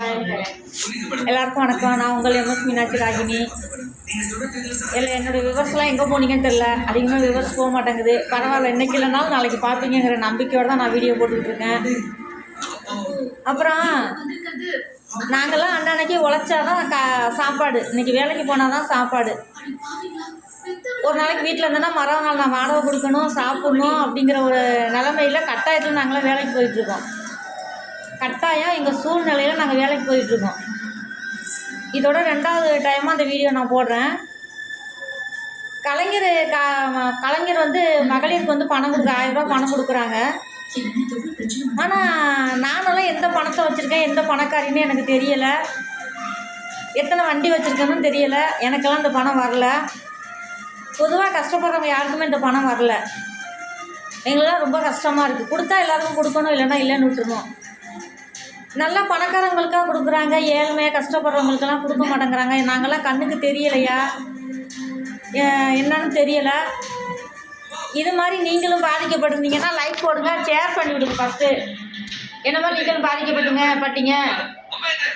எல்லாருக்கும் வணக்கம். நான் உங்கள் எம்எஸ் மீனாட்சி ராகினி. இல்லை என்னோடய விவர்ஸ்லாம் எங்கே போனீங்கன்னு தெரில அதிகமாக விவர்ஸ் போக மாட்டேங்குது. பரவாயில்ல இன்றைக்கி இல்லைனாலும் நாளைக்கு பார்ப்பீங்கிற நம்பிக்கையோடு தான் நான் வீடியோ போட்டுக்கிட்டுருக்கேன் அப்புறம் நாங்கள்லாம் அன்னன்னைக்கு உழைச்சாதான் கா சாப்பாடு. இன்னைக்கு வேலைக்கு போனால் தான் சாப்பாடு. ஒரு நாளைக்கு வீட்டில் இருந்தேன்னா மரம் நாள் நான் வாடகை கொடுக்கணும் சாப்பிட்ணும் அப்படிங்கிற ஒரு நிலமையில கட்டாயத்தில் நாங்களாம் வேலைக்கு போயிட்டுருக்கோம் கட்டாயம் எங்கள் சூழ்நிலையில் நாங்கள் வேலைக்கு போயிட்டுருக்கோம். இதோட ரெண்டாவது டைமாக அந்த வீடியோ நான் போடுறேன். கலைஞர் க கலைஞர் வந்து மகளிருக்கு வந்து பணம் கொடுக்க ஆயிரரூபா பணம் கொடுக்குறாங்க. ஆனால் நானெல்லாம் எந்த பணத்தை வச்சுருக்கேன் எந்த பணக்காரின்னு எனக்கு தெரியலை. எத்தனை வண்டி வச்சுருக்கேன்னு தெரியலை. எனக்கெல்லாம் இந்த பணம் வரல. பொதுவாக கஷ்டப்படுறவங்க யாருக்குமே இந்த பணம் வரல. எங்களெல்லாம் ரொம்ப கஷ்டமாக இருக்குது கொடுத்தா எல்லாருக்கும் கொடுக்கணும் இல்லைன்னா இல்லைன்னு விட்டுருவோம் நல்லா பணக்காரங்களுக்காக கொடுக்குறாங்க ஏழ்மையாக கஷ்டப்படுறவங்களுக்கெல்லாம் கொடுக்க மாட்டேங்கிறாங்க. நாங்கள்லாம் கண்ணுக்கு தெரியலையா? என்னன்னு தெரியலை. இது மாதிரி நீங்களும் பாதிக்கப்பட்டிருந்தீங்கன்னா லைக் போடுங்க ஷேர் பண்ணி விடுங்க ஃபஸ்ட்டு என்ன மாதிரி நீங்களும் பாதிக்கப்பட்டுங்க பட்டீங்க?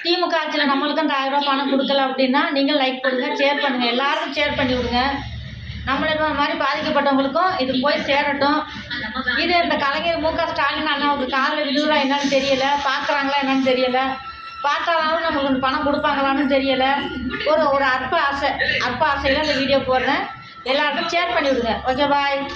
திமுக ஆட்சியில் நம்மளுக்கும் அந்த ஆயிரம் பணம் கொடுக்கல அப்படின்னா நீங்கள் லைக் பண்ணுங்க ஷேர் பண்ணுங்கள் எல்லாருக்கும் ஷேர் பண்ணி விடுங்க. நம்மளுக்கு அந்த மாதிரி பாதிக்கப்பட்டவங்களுக்கும் இது போய் சேரட்டும். இது இந்த கலைஞர் மு க ஸ்டாலின் அண்ணாவுக்கு காலில் விழுதுறா என்னன்னு தெரியல. பார்க்குறாங்களா என்னன்னு தெரியல. பார்த்தாலும் நம்மளுக்கு இந்த பணம் கொடுப்பாங்களான்னு தெரியலை. ஒரு ஒரு அற்ப ஆசை. அற்ப ஆசையில் அந்த வீடியோ போடுறேன். எல்லாருக்கும் ஷேர் பண்ணி விடுங்க ஓகே பாய்